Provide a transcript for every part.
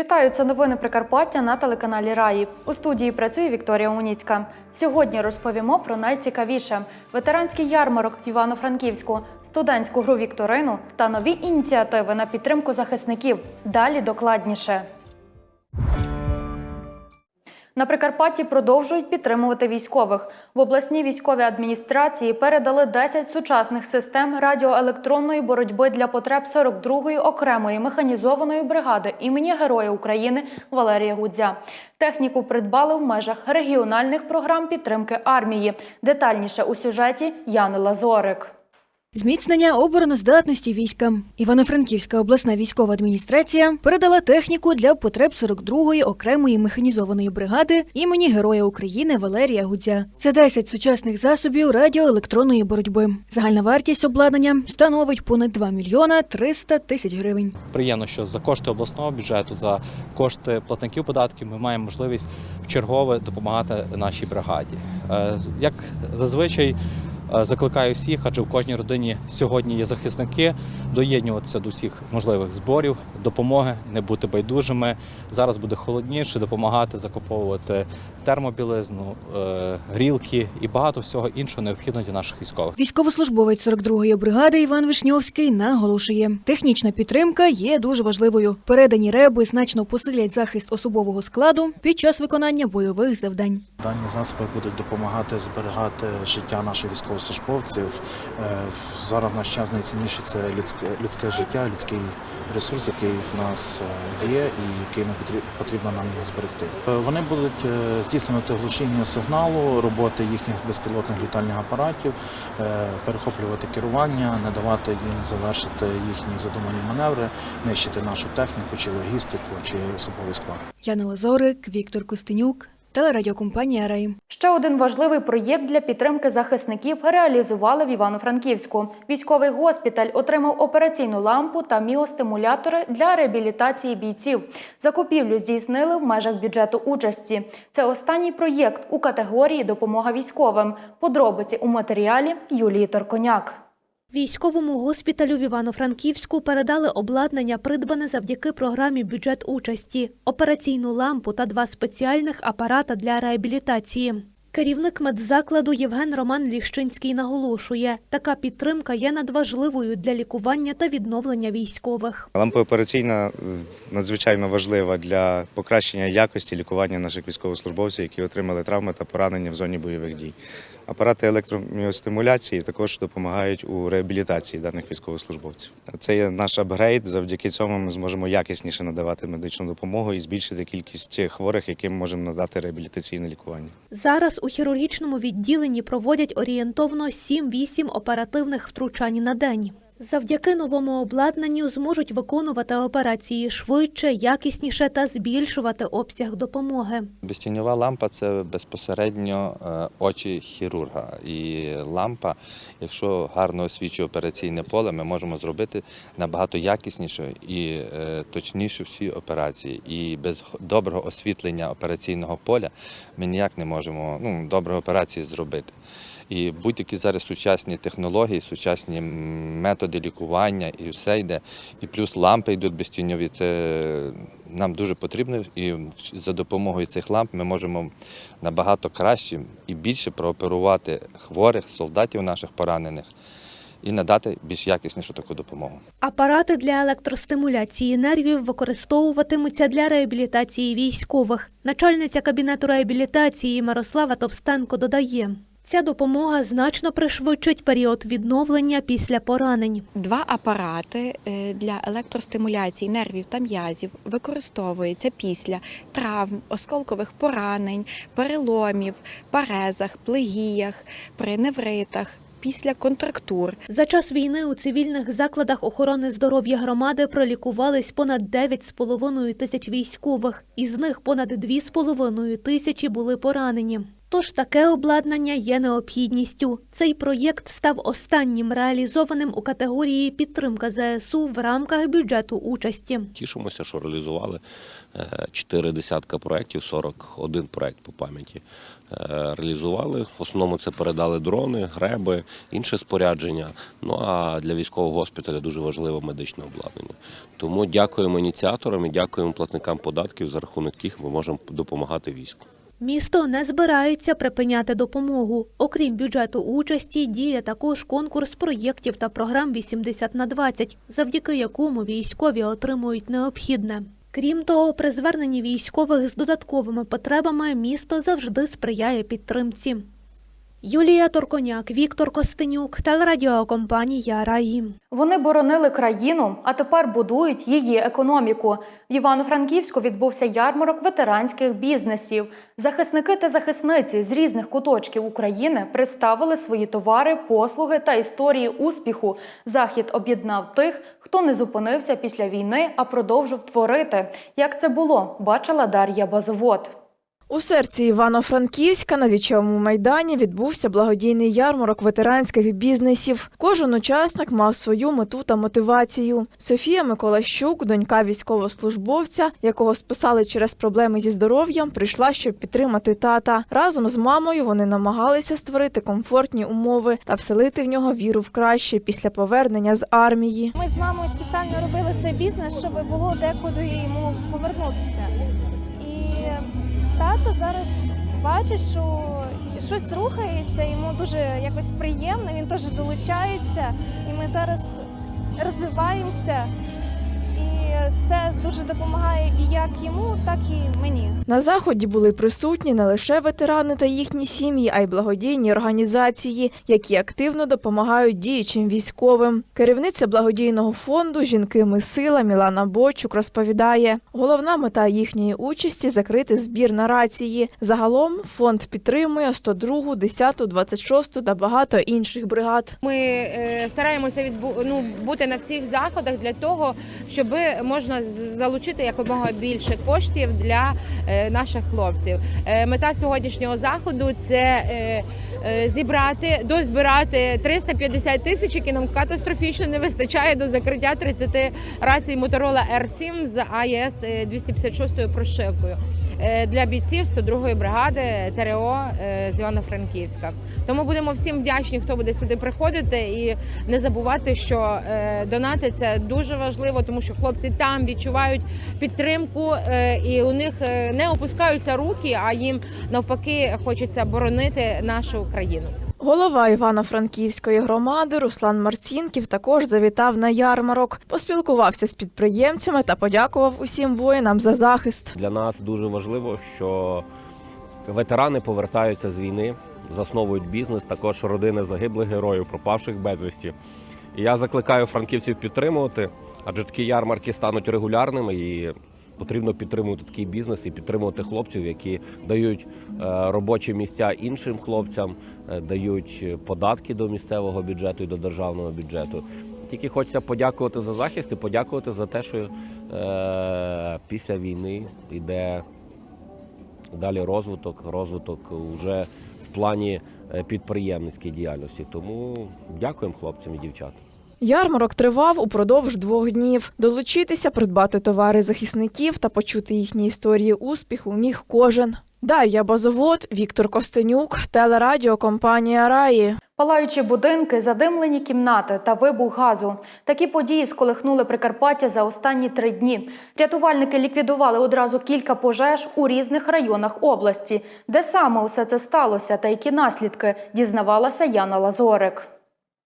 Вітаю, це новини Прикарпаття на телеканалі Раї. У студії працює Вікторія Уніцька. Сьогодні розповімо про найцікавіше: ветеранський ярмарок Івано-Франківську, студентську гру Вікторину та нові ініціативи на підтримку захисників. Далі докладніше. На Прикарпатті продовжують підтримувати військових. В обласній військовій адміністрації передали 10 сучасних систем радіоелектронної боротьби для потреб 42-ї окремої механізованої бригади імені Героя України Валерія Гудзя. Техніку придбали в межах регіональних програм підтримки армії. Детальніше у сюжеті Яни Лазорик. Зміцнення обороноздатності війська. Івано-Франківська обласна військова адміністрація передала техніку для потреб 42-ї окремої механізованої бригади імені Героя України Валерія Гудзя. Це 10 сучасних засобів радіоелектронної боротьби. Загальна вартість обладнання становить понад 2 мільйона 300 тисяч гривень. Приємно, що за кошти обласного бюджету, за кошти платників податків ми маємо можливість вчергове допомагати нашій бригаді. Е, Як зазвичай закликаю всіх, адже в кожній родині сьогодні є захисники, доєднуватися до всіх можливих зборів, допомоги, не бути байдужими. Зараз буде холодніше, допомагати закуповувати термобілизну, е, грілки і багато всього іншого необхідного для наших військових. Військовослужбовець 42-ї бригади Іван Вишньовський наголошує, технічна підтримка є дуже важливою. Передані реби значно посилять захист особового складу під час виконання бойових завдань. Дані засоби будуть допомагати зберігати життя наших військовослужбовців. Е, Зараз в наш час найцінніше це людське, людське життя, людський ресурс, який в нас е, є і який нам потрібно нам його зберегти. Е, Вони будуть здійснювати глушіння сигналу, роботи їхніх безпілотних літальних апаратів, перехоплювати керування, не давати їм завершити їхні задумані маневри, нищити нашу техніку чи логістику, чи особовий склад. Яна Лазорик, Віктор Костенюк, телерадіокомпанія Рей. Ще один важливий проєкт для підтримки захисників реалізували в Івано-Франківську. Військовий госпіталь отримав операційну лампу та міостимулятори для реабілітації бійців. Закупівлю здійснили в межах бюджету участі. Це останній проєкт у категорії допомога військовим. Подробиці у матеріалі Юлії Торконяк. Військовому госпіталю в Івано-Франківську передали обладнання, придбане завдяки програмі бюджет участі, операційну лампу та два спеціальних апарата для реабілітації. Керівник медзакладу Євген Роман Ліщинський наголошує, така підтримка є надважливою для лікування та відновлення військових. Лампа операційна е, надзвичайно важлива для покращення якості лікування наших військовослужбовців, які отримали травми та поранення в зоні бойових дій. Апарати електроміостимуляції також допомагають у реабілітації даних військовослужбовців. Це є наш апгрейд. Завдяки цьому ми зможемо якісніше надавати медичну допомогу і збільшити кількість хворих, яким можемо надати реабілітаційне лікування. Зараз у хірургічному відділенні проводять орієнтовно 7-8 оперативних втручань на день. Завдяки новому обладнанню зможуть виконувати операції швидше, якісніше та збільшувати обсяг допомоги. Безтіньова лампа це безпосередньо е, очі хірурга. І лампа, якщо гарно освічує операційне поле, ми можемо зробити набагато якісніше і е, точніше всі операції. І без доброго освітлення операційного поля ми ніяк не можемо ну, доброї операції зробити. І будь-які зараз сучасні технології, сучасні методи лікування і все йде. І плюс лампи йдуть безтіньові. Це нам дуже потрібно. І за допомогою цих ламп ми можемо набагато краще і більше прооперувати хворих, солдатів наших поранених і надати більш якіснішу таку допомогу. Апарати для електростимуляції нервів використовуватимуться для реабілітації військових. Начальниця кабінету реабілітації Мирослава Товстенко додає. Ця допомога значно пришвидшить період відновлення після поранень. Два апарати е, для електростимуляції нервів та м'язів використовуються після травм, осколкових поранень, переломів, парезах, плегіях, при невритах. Після контрактур За час війни у цивільних закладах охорони здоров'я громади пролікувались понад 9,5 тисяч військових. Із них понад 2,5 тисячі були поранені. Тож таке обладнання є необхідністю. Цей проєкт став останнім реалізованим у категорії підтримка ЗСУ в рамках бюджету участі. Тішимося, що реалізували е, чотири десятка проєктів, 41 проєкт по пам'яті. Е, Реалізували. В основному це передали дрони, греби, інше спорядження. Ну а для військового госпіталя дуже важливе медичне обладнання. Тому дякуємо ініціаторам і дякуємо платникам податків, за рахунок яких ми можемо допомагати війську. Місто не збирається припиняти допомогу. Окрім бюджету участі, діє також конкурс проєктів та програм 80 на 20, завдяки якому військові отримують необхідне. Крім того, при зверненні військових з додатковими потребами місто завжди сприяє підтримці. Юлія Торконяк, Віктор Костенюк, телерадіокомпанія Раї. Вони боронили країну, а тепер будують її економіку. В Івано-Франківську відбувся ярмарок ветеранських бізнесів. Захисники та захисниці з різних куточків України представили свої товари, послуги та історії успіху. Захід об'єднав тих, хто не зупинився після війни, а продовжив творити. Як це було, бачила Дар'я Базовод. У серці Івано-Франківська на вічовому майдані відбувся благодійний ярмарок ветеранських бізнесів. Кожен учасник мав свою мету та мотивацію. Софія Миколащук, донька військовослужбовця, якого списали через проблеми зі здоров'ям, прийшла, щоб підтримати тата. Разом з мамою вони намагалися створити комфортні умови та вселити в нього віру в краще після повернення з армії. Ми з мамою спеціально робили цей бізнес, щоб було декуди йому повернутися. І тато зараз бачить, що щось рухається, йому дуже якось приємно, він теж долучається, і ми зараз розвиваємося. Це дуже допомагає і як йому, так і мені. На заході були присутні не лише ветерани та їхні сім'ї, а й благодійні організації, які активно допомагають діючим військовим. Керівниця благодійного фонду Жінки ми сила Мілана Бочук розповідає, головна мета їхньої участі закрити збір на рації. Загалом фонд підтримує 102, 10, 26 та багато інших бригад. Ми е, стараємося відбу... ну, бути на всіх заходах для того, щоб можна залучити якомога більше коштів для е, наших хлопців. Е, Мета сьогоднішнього заходу це е, зібрати, дозбирати 350 тисяч, які нам катастрофічно не вистачає до закриття 30 рацій Motorola R7 з АЕС 256 прошивкою для бійців 102-ї бригади ТРО е, з Івано-Франківська. Тому будемо всім вдячні, хто буде сюди приходити, і не забувати, що е, донати це дуже важливо, тому що хлопці там відчувають підтримку, е, і у них е, не опускаються руки, а їм навпаки хочеться боронити нашу країну. Голова Івано-Франківської громади Руслан Марцінків також завітав на ярмарок, поспілкувався з підприємцями та подякував усім воїнам за захист. Для нас дуже важливо, що ветерани повертаються з війни, засновують бізнес, також родини загиблих героїв, пропавших безвісті. І я закликаю франківців підтримувати, адже такі ярмарки стануть регулярними і потрібно підтримувати такий бізнес і підтримувати хлопців, які дають е, робочі місця іншим хлопцям, е, дають податки до місцевого бюджету і до державного бюджету. Тільки хочеться подякувати за захист і подякувати за те, що е, після війни йде далі розвиток, розвиток вже в плані е, підприємницької діяльності. Тому дякуємо хлопцям і дівчатам. Ярмарок тривав упродовж двох днів. Долучитися, придбати товари захисників та почути їхні історії успіху міг кожен. Дар'я Базовод, Віктор Костенюк, телерадіокомпанія Раї. Палаючі будинки, задимлені кімнати та вибух газу. Такі події сколихнули Прикарпаття за останні три дні. Рятувальники ліквідували одразу кілька пожеж у різних районах області. Де саме усе це сталося та які наслідки, дізнавалася Яна Лазорик.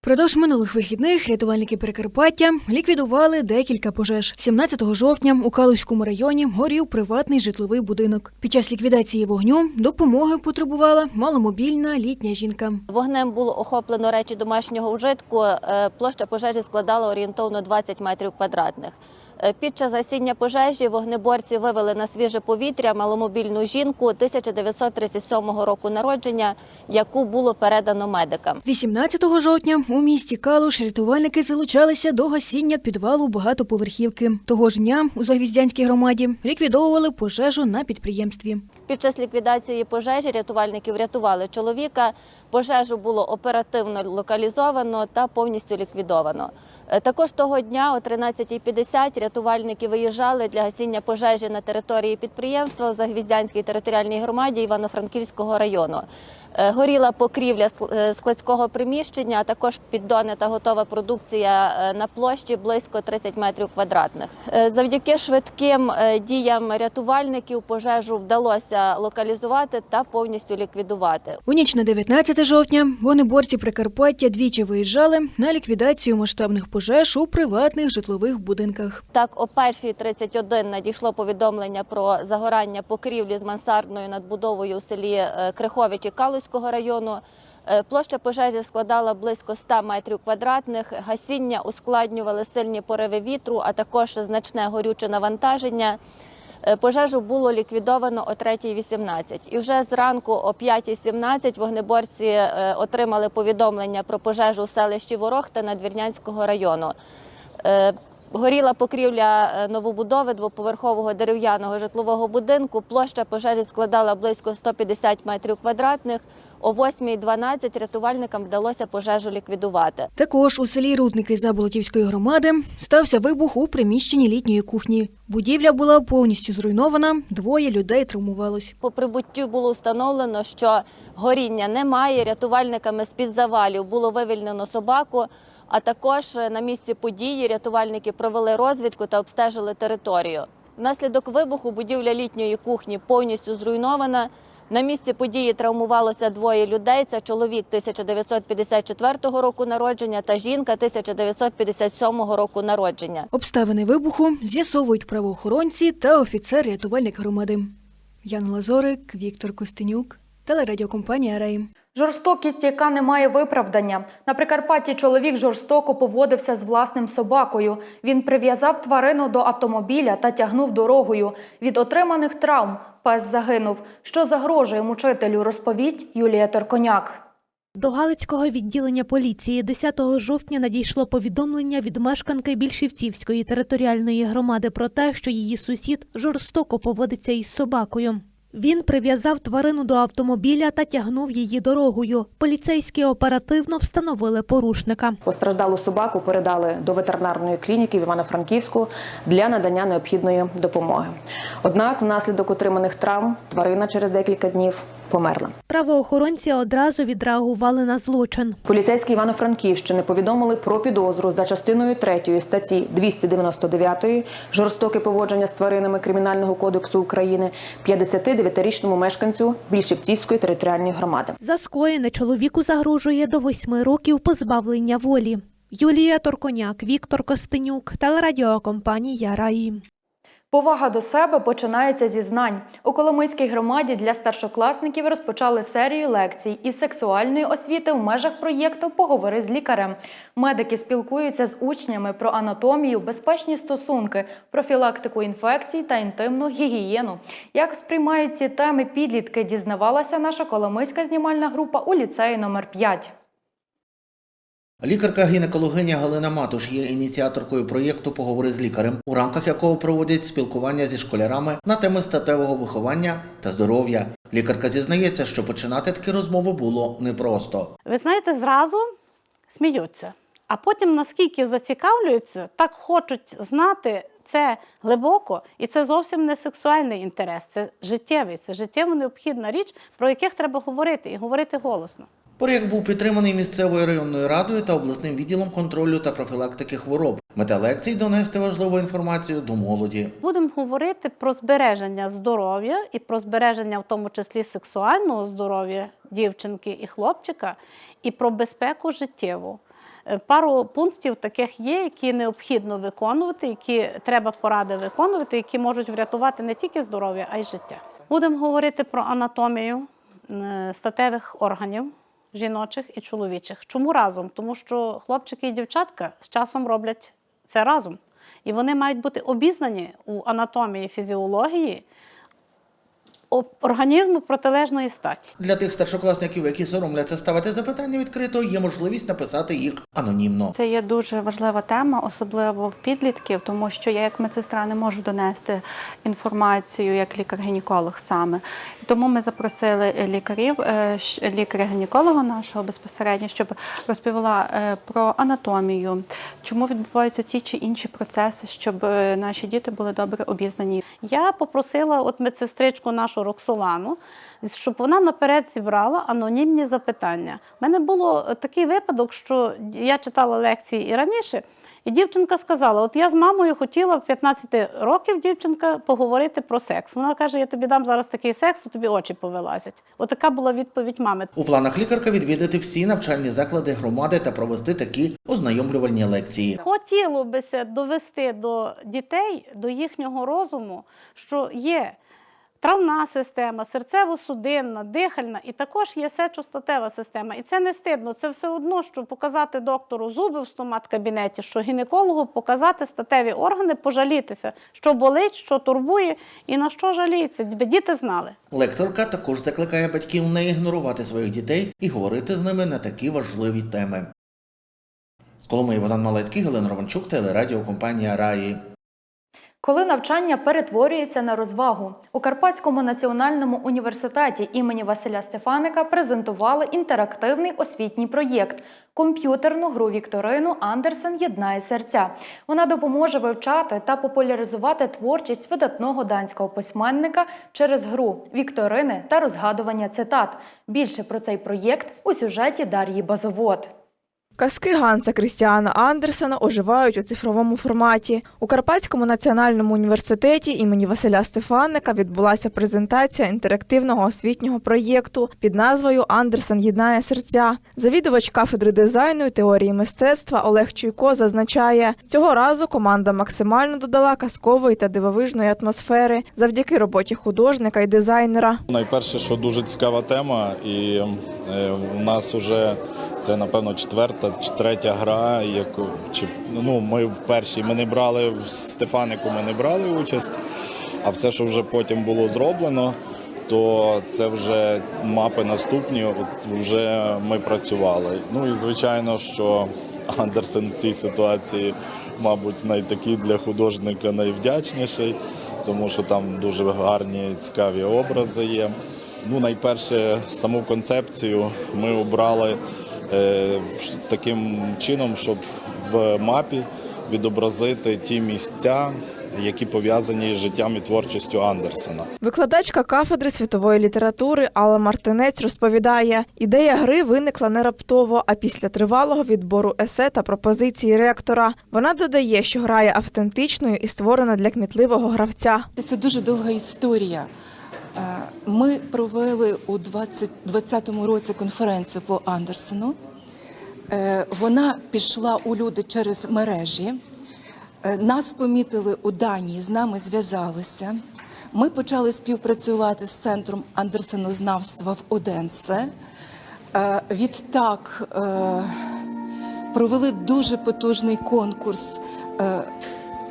Продовж минулих вихідних рятувальники Прикарпаття ліквідували декілька пожеж. 17 жовтня у Калузькому районі горів приватний житловий будинок. Під час ліквідації вогню допомоги потребувала маломобільна літня жінка. Вогнем було охоплено речі домашнього вжитку. Е, Площа пожежі складала орієнтовно 20 метрів квадратних. Е, Під час гасіння пожежі вогнеборці вивели на свіже повітря маломобільну жінку 1937 року народження, яку було передано медикам. 18 жовтня у місті Калуш рятувальники залучалися до гасіння підвалу багатоповерхівки. Того ж дня у Загвіздянській громаді ліквідовували пожежу на підприємстві. Під час ліквідації пожежі рятувальники врятували чоловіка. Пожежу було оперативно локалізовано та повністю ліквідовано. Е, Також того дня о 13.50 рятувальники виїжджали для гасіння пожежі на території підприємства у Загвіздянській територіальній громаді Івано-Франківського району. Е, Горіла покрівля е, складського приміщення, а також піддони та готова продукція на площі близько 30 метрів квадратних. Завдяки швидким діям рятувальників пожежу вдалося локалізувати та повністю ліквідувати. У ніч на 19 жовтня вогнеборці Прикарпаття двічі виїжджали на ліквідацію масштабних пожеж у приватних житлових будинках. Так, о 1.31 надійшло повідомлення про загорання покрівлі з мансардною надбудовою у селі е, Криховичі Калузького району. Е, Площа пожежі складала близько 100 метрів квадратних. Гасіння ускладнювали сильні пориви вітру, а також значне горюче навантаження. Е, Пожежу було ліквідовано о 3.18. І вже зранку о 5.17 вогнеборці е, отримали повідомлення про пожежу у селищі Ворохта Надвірнянського району. Горіла покрівля е, новобудови двоповерхового дерев'яного житлового будинку. Площа пожежі складала близько 150 метрів квадратних. О 8.12 рятувальникам вдалося пожежу ліквідувати. Також у селі Рудники Заболотівської громади стався вибух у приміщенні літньої кухні. Будівля була повністю зруйнована, двоє людей травмувалось. По прибуттю було встановлено, що горіння немає. Рятувальниками з-під завалів було вивільнено собаку. А також е, на місці події рятувальники провели розвідку та обстежили територію. Внаслідок вибуху будівля літньої кухні повністю зруйнована. На місці події травмувалося двоє людей. Це чоловік 1954 року народження та жінка 1957 року народження. Обставини вибуху з'ясовують правоохоронці та офіцер-рятувальник громади. Ян Лазорик, Віктор Костенюк, телерадіокомпанія Рей. Жорстокість, яка не має виправдання. На Прикарпатті чоловік жорстоко поводився з власним собакою. Він прив'язав тварину до автомобіля та тягнув дорогою. Від отриманих травм пес загинув. Що загрожує мучителю, розповість Юлія Торконяк. До Галицького відділення поліції 10 жовтня надійшло повідомлення від мешканки Більшівцівської територіальної громади про те, що її сусід жорстоко поводиться із собакою. Він прив'язав тварину до автомобіля та тягнув її дорогою. Поліцейські оперативно встановили порушника. Постраждалу собаку передали до ветеринарної клініки в Івано-Франківську для надання необхідної допомоги. Однак, внаслідок отриманих травм тварина через декілька днів померла. Правоохоронці одразу відреагували на злочин. Поліцейські Івано-Франківщини повідомили про підозру за частиною 3 статті 299 жорстоке поводження з тваринами Кримінального кодексу України 59-річному мешканцю Більшівцівської територіальної громади. За скоєне чоловіку загрожує до восьми років позбавлення волі. Юлія Торконяк, Віктор Костенюк, телерадіокомпанія Раї. Повага до себе починається зі знань. У Коломийській громаді для старшокласників розпочали серію лекцій із сексуальної освіти в межах проєкту Поговори з лікарем. Медики спілкуються з учнями про анатомію, безпечні стосунки, профілактику інфекцій та інтимну гігієну. Як сприймають ці теми підлітки, дізнавалася наша коломийська знімальна група у ліцеї номер 5 Лікарка-гінекологиня Галина Матуш є ініціаторкою проєкту Поговори з лікарем, у рамках якого проводять спілкування зі школярами на теми статевого виховання та здоров'я. Лікарка зізнається, що починати такі розмови було непросто. Ви знаєте, зразу сміються, а потім наскільки зацікавлюються, так хочуть знати це глибоко, і це зовсім не сексуальний інтерес, це життєвий, це життєво необхідна річ, про яких треба говорити і говорити голосно. Проєкт був підтриманий місцевою районною радою та обласним відділом контролю та профілактики хвороб. Мета лекцій донести важливу інформацію до молоді. Будемо говорити про збереження здоров'я і про збереження, в тому числі сексуального здоров'я дівчинки і хлопчика, і про безпеку життєву. Е, Пару пунктів таких є, які необхідно виконувати, які треба поради виконувати, які можуть врятувати не тільки здоров'я, а й життя. Будемо говорити про анатомію е, статевих органів жіночих і чоловічих. Чому разом? Тому що хлопчики і дівчатка з часом роблять це разом. І вони мають бути обізнані у анатомії, фізіології організму протилежної статі. Для тих старшокласників, які соромляться ставити запитання відкрито, є можливість написати їх анонімно. Це є дуже важлива тема, особливо в підлітків, тому що я як медсестра не можу донести інформацію як лікар-гінеколог саме. Тому ми запросили лікарів, е, лікаря-гінеколога нашого безпосередньо, щоб розповіла е, про анатомію, чому відбуваються ті чи інші процеси, щоб е, наші діти були добре обізнані. Я попросила от медсестричку нашу Роксолану, щоб вона наперед зібрала анонімні запитання. У мене було е, такий випадок, що я читала лекції і раніше, і дівчинка сказала: От я з мамою хотіла в 15 років дівчинка поговорити про секс. Вона каже: Я тобі дам зараз такий секс, то тобі очі повилазять. Отака була відповідь мами. У планах лікарка відвідати всі навчальні заклади громади та провести такі ознайомлювальні лекції. Хотіло бися довести до дітей, до їхнього розуму, що є травна система, серцево-судинна, дихальна і також є сечостатева система. І це не стидно. Це все одно, що показати доктору зуби в стомат-кабінеті, що гінекологу показати статеві органи, пожалітися, що болить, що турбує і на що жаліється. Діти знали. Лекторка також закликає батьків не ігнорувати своїх дітей і говорити з ними на такі важливі теми. З Коломиї Богдан Малецький, Галина Романчук, телерадіокомпанія Раї. Коли навчання перетворюється на розвагу, у Карпатському національному університеті імені Василя Стефаника презентували інтерактивний освітній проєкт комп'ютерну гру Вікторину Андерсен єднає серця. Вона допоможе вивчати та популяризувати творчість видатного данського письменника через гру вікторини та розгадування цитат. Більше про цей проєкт у сюжеті Дар'ї Базовод. Казки Ганса Крістіана Андерсена оживають у цифровому форматі. У Карпатському національному університеті імені Василя Стефаника відбулася презентація інтерактивного освітнього проєкту під назвою Андерсен єднає серця. Завідувач кафедри дизайну і теорії мистецтва Олег Чуйко зазначає, цього разу команда максимально додала казкової та дивовижної атмосфери завдяки роботі художника і дизайнера. Найперше, що дуже цікава тема, і е, у нас вже це напевно четверта третя гра. Яку чи ну ми в першій ми не брали в Стефанику, ми не брали участь. А все, що вже потім було зроблено, то це вже мапи наступні. От вже ми працювали. Ну і звичайно, що Андерсен в цій ситуації, мабуть, найтакий для художника найвдячніший, тому що там дуже гарні цікаві образи є. Ну, найперше, саму концепцію ми обрали таким чином, щоб в мапі відобразити ті місця, які пов'язані з життям і творчістю Андерсена. Викладачка кафедри світової літератури Алла Мартинець розповідає, ідея гри виникла не раптово, а після тривалого відбору есе та пропозиції ректора. Вона додає, що гра є автентичною і створена для кмітливого гравця. Це дуже довга історія. Е, Ми провели у 2020 році конференцію по Андерсену. Е, Вона пішла у люди через мережі. Е, Нас помітили у Данії, з нами зв'язалися. Ми почали співпрацювати з центром андерсенознавства в Оденсе. Відтак провели дуже потужний конкурс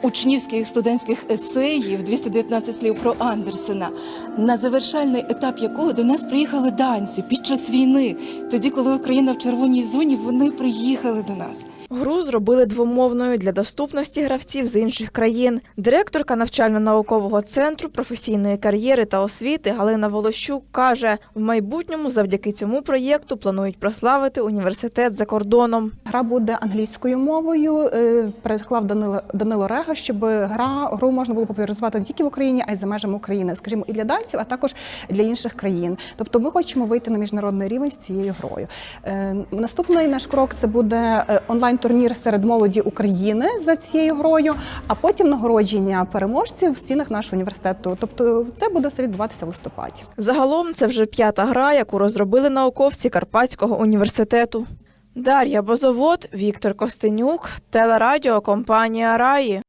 учнівських студентських есеїв 219 слів про Андерсена, на завершальний етап якого до нас приїхали данці під час війни. Тоді, коли Україна в червоній зоні, вони приїхали до нас. Гру зробили двомовною для доступності гравців з інших країн. Директорка навчально-наукового центру професійної кар'єри та освіти Галина Волощук каже, в майбутньому завдяки цьому проєкту планують прославити університет за кордоном. Гра буде англійською мовою. е, Переклав Данило Данило Рега, щоб гра гру можна було популяризувати не тільки в Україні, а й за межами України, скажімо, і для данців, а також для інших країн. Тобто, ми хочемо вийти на міжнародний рівень з цією грою. Е, Наступний наш крок це буде е, онлайн-турнір серед молоді України за цією грою, а потім нагородження переможців в стінах нашого університету. Тобто, це буде все відбуватися в листопаді. Загалом це вже п'ята гра, яку розробили науковці Карпатського університету. Дар'я Бозовод, Віктор Костенюк, телерадіокомпанія Раї.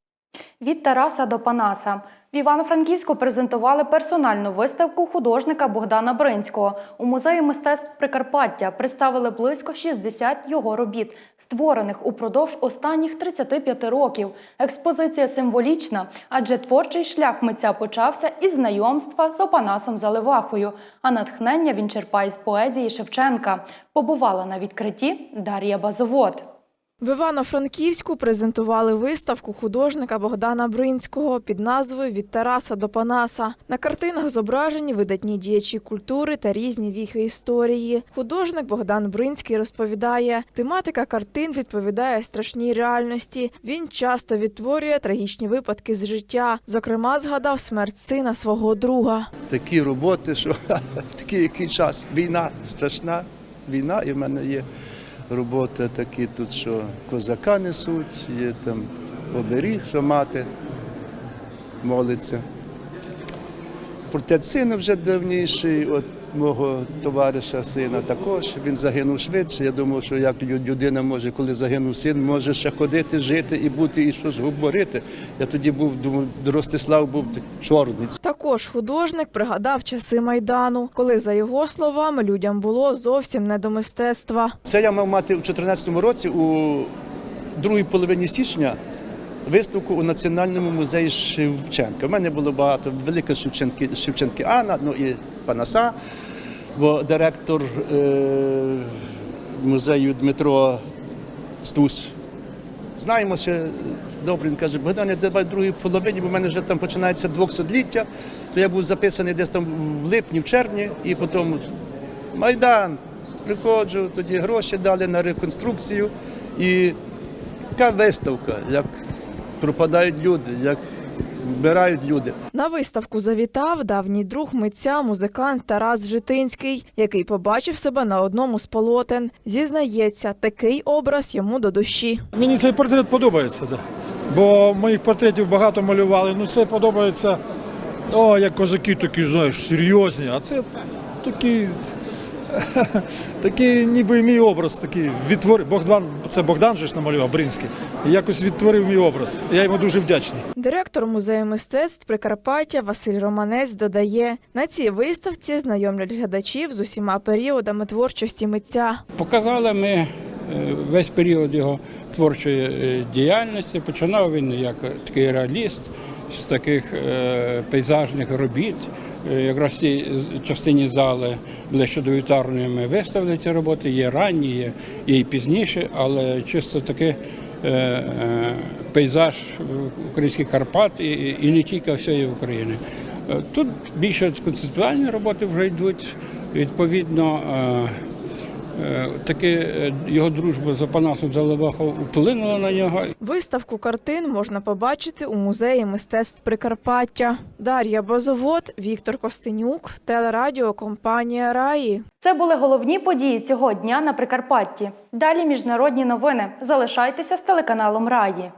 Від Тараса до Панаса. В Івано-Франківську презентували персональну виставку художника Богдана Бринського. У музеї мистецтв Прикарпаття представили близько 60 його робіт, створених упродовж останніх 35 років. Експозиція символічна, адже творчий шлях митця почався із знайомства з Опанасом Заливахою, а натхнення він черпає з поезії Шевченка. Побувала на відкритті Дар'я Базовод. В Івано-Франківську презентували виставку художника Богдана Бринського під назвою Від Тараса до Панаса. На картинах зображені видатні діячі культури та різні віхи історії. Художник Богдан Бринський розповідає, тематика картин відповідає страшній реальності. Він часто відтворює трагічні випадки з життя. Зокрема, згадав смерть сина свого друга. такі роботи, що такий який час. Війна страшна, війна, і в мене є робота такі тут, що козака несуть, є там оберіг, що мати молиться. Проте сина вже давніший, от мого товариша сина також. Він загинув швидше. Я думав, що як лю- людина може, коли загинув син, може ще ходити, жити і бути, і щось говорити. Я тоді був, думаю, Ростислав був чорний. Також художник пригадав часи майдану, коли, за його словами, людям було зовсім не до мистецтва. Це я мав мати у 2014 році, у другій половині січня, виставку у Національному музеї Шевченка. У мене було багато велика Шевченки, Шевченки Анна, ну і Панаса, бо директор е, музею Дмитро Стус. Знаємося добре, він каже, Богдане, давай другій половині, бо в мене вже там починається 200-ліття, то я був записаний десь там в липні, в червні, і потім Майдан. Приходжу, тоді гроші дали на реконструкцію. І така виставка, як пропадають люди, як вмирають люди. На виставку завітав давній друг митця, музикант Тарас Житинський, який побачив себе на одному з полотен. Зізнається, такий образ йому до душі. Мені цей портрет подобається, да. бо моїх портретів багато малювали. Ну це подобається, о, як козаки такі, знаєш, серйозні, а це такий, такий ніби мій образ такий відтворив. Богдан, це Богдан же ж намалював Бринський. Якось відтворив мій образ. Я йому дуже вдячний. Директор музею мистецтв Прикарпаття Василь Романець додає, на цій виставці знайомлять глядачів з усіма періодами творчості митця. Показали ми е, весь період його творчої е, діяльності. Починав він як такий реаліст з таких е, пейзажних робіт. Е, Якраз в цій частині зали ближче до вітарної ми виставили ці роботи. Є ранні, є, є і пізніше, але чисто такий е, е, пейзаж українських Карпат і, і не тільки всієї України. Тут більше концептуальні роботи вже йдуть. Відповідно, таки е, його дружба з Апанасом Залевахом вплинула на нього. Виставку картин можна побачити у музеї мистецтв Прикарпаття. Дар'я Бозовод, Віктор Костенюк, телерадіокомпанія Раї. Це були головні події цього дня на Прикарпатті. Далі міжнародні новини. Залишайтеся з телеканалом Раї.